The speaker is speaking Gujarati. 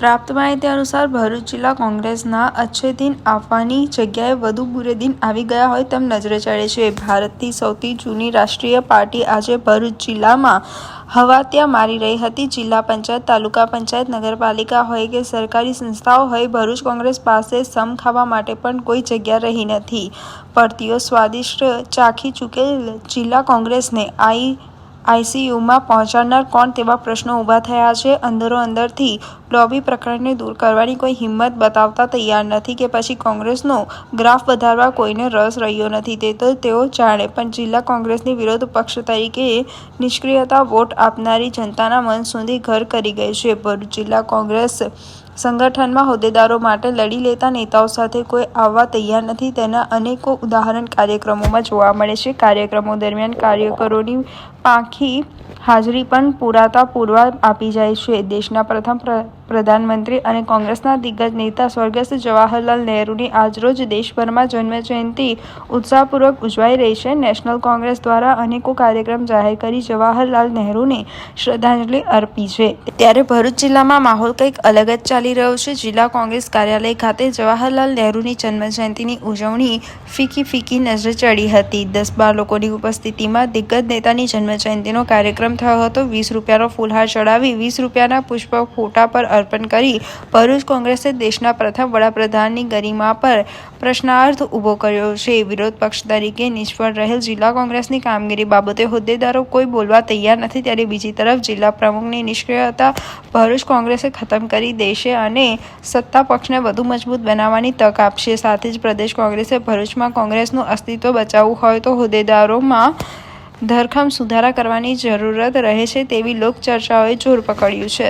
પ્રાપ્ત માહિતી અનુસાર ભરૂચ જિલ્લા કોંગ્રેસના અચ્છે દિન આપવાની જગ્યાએ વધુ બુરે દિન આવી ગયા હોય તેમ નજરે ચડે છે. ભારતની સૌથી જૂની રાષ્ટ્રીય પાર્ટી આજે ભરૂચ જિલ્લામાં હવા ત્યાં મારી રહી હતી. જિલ્લા પંચાયત, તાલુકા પંચાયત, નગરપાલિકા હોય કે સરકારી સંસ્થાઓ હોય, ભરૂચ કોંગ્રેસ પાસે સમ ખાવા માટે પણ કોઈ જગ્યા રહી નથી. પડતીઓ સ્વાદિષ્ટ ચાખી ચૂકેલ જિલ્લા કોંગ્રેસને આઈ આઈસીયુમાં પહોંચાડનાર કોણ તેવા પ્રશ્નો ઊભા થયા છે? અંદરો અંદરથી લોબી પ્રકરણને દૂર કરવાની કોઈ હિંમત બતાવતા તૈયાર નથી કે પછી કોંગ્રેસનો ગ્રાફ વધારવા કોઈને રસ રહ્યો નથી. તે તો તેઓ જાણે, પણ જિલ્લા કોંગ્રેસની વિરોધ પક્ષ તરીકે નિષ્ક્રિયતા વોટ આપનારી જનતાના મન સુધી ઘર કરી ગઈ છે. ભરૂચ જિલ્લા કોંગ્રેસ સંગઠનમાં હોદ્દેદારો માટે લડી લેતા નેતાઓ સાથે કોઈ આવવા તૈયાર નથી. તેના અનેકો ઉદાહરણ કાર્યક્રમોમાં જોવા મળે છે. કાર્યક્રમો દરમિયાન કાર્યકરોની પાંખી હાજરી પણ પુરાતા પૂરવા આપી જાય છે. દેશના પ્રથમ પ્ર- પ્રધાનમંત્રી અને કોંગ્રેસના દિગ્ગજ નેતા સ્વર્ગસ્થ જવાહરલાલ નહેરુની આજરોજ દેશભરમાં જન્મજયંતિ ઉત્સાહપૂર્વક ઉજવાઈ રહી છે. નેશનલ કોંગ્રેસ દ્વારા અનેકો કાર્યક્રમ જાહેર કરી જવાહરલાલ નહેરુને શ્રદ્ધાંજલિ અર્પી છે. ત્યારે ભરૂચ જિલ્લામાં માહોલ કંઈક અલગ જ ચાલી રહ્યો છે. જિલ્લા કોંગ્રેસ કાર્યાલય ખાતે જવાહરલાલ નહેરુની જન્મજયંતિની ઉજવણી ફીકી ફીકી નજરે ચડી હતી. દસ બાર લોકોની ઉપસ્થિતિમાં દિગ્ગજ નેતાની જન્મજયંતિનો કાર્યક્રમ થયો હતો. વીસ રૂપિયાનો ફૂલહાર ચડાવી વીસ રૂપિયાના પુષ્પ ફોટા પર અર્પણ કરી ભરૂચ કોંગ્રેસે દેશના પ્રથમ વડાપ્રધાનની ગરિમા પર પ્રશ્નાર્થ ઊભો કર્યો છે. વિરોધ પક્ષ તરીકે નિષ્ફળ રહેલ જિલ્લા કોંગ્રેસની કામગીરી બાબતે હોદ્દેદારો કોઈ બોલવા તૈયાર નથી, ત્યારે બીજી તરફ જિલ્લા પ્રમુખની નિષ્ક્રિયતા ભરૂચ કોંગ્રેસે ખતમ કરી દેશે અને સત્તા પક્ષને વધુ મજબૂત બનાવવાની તક આપશે. સાથે જ પ્રદેશ કોંગ્રેસે ભરૂચમાં કોંગ્રેસનું અસ્તિત્વ બચાવવું હોય તો હોદ્દેદારોમાં ધરખમ સુધારા કરવાની જરૂરત રહે છે તેવી લોકચર્ચાઓએ જોર પકડ્યું છે.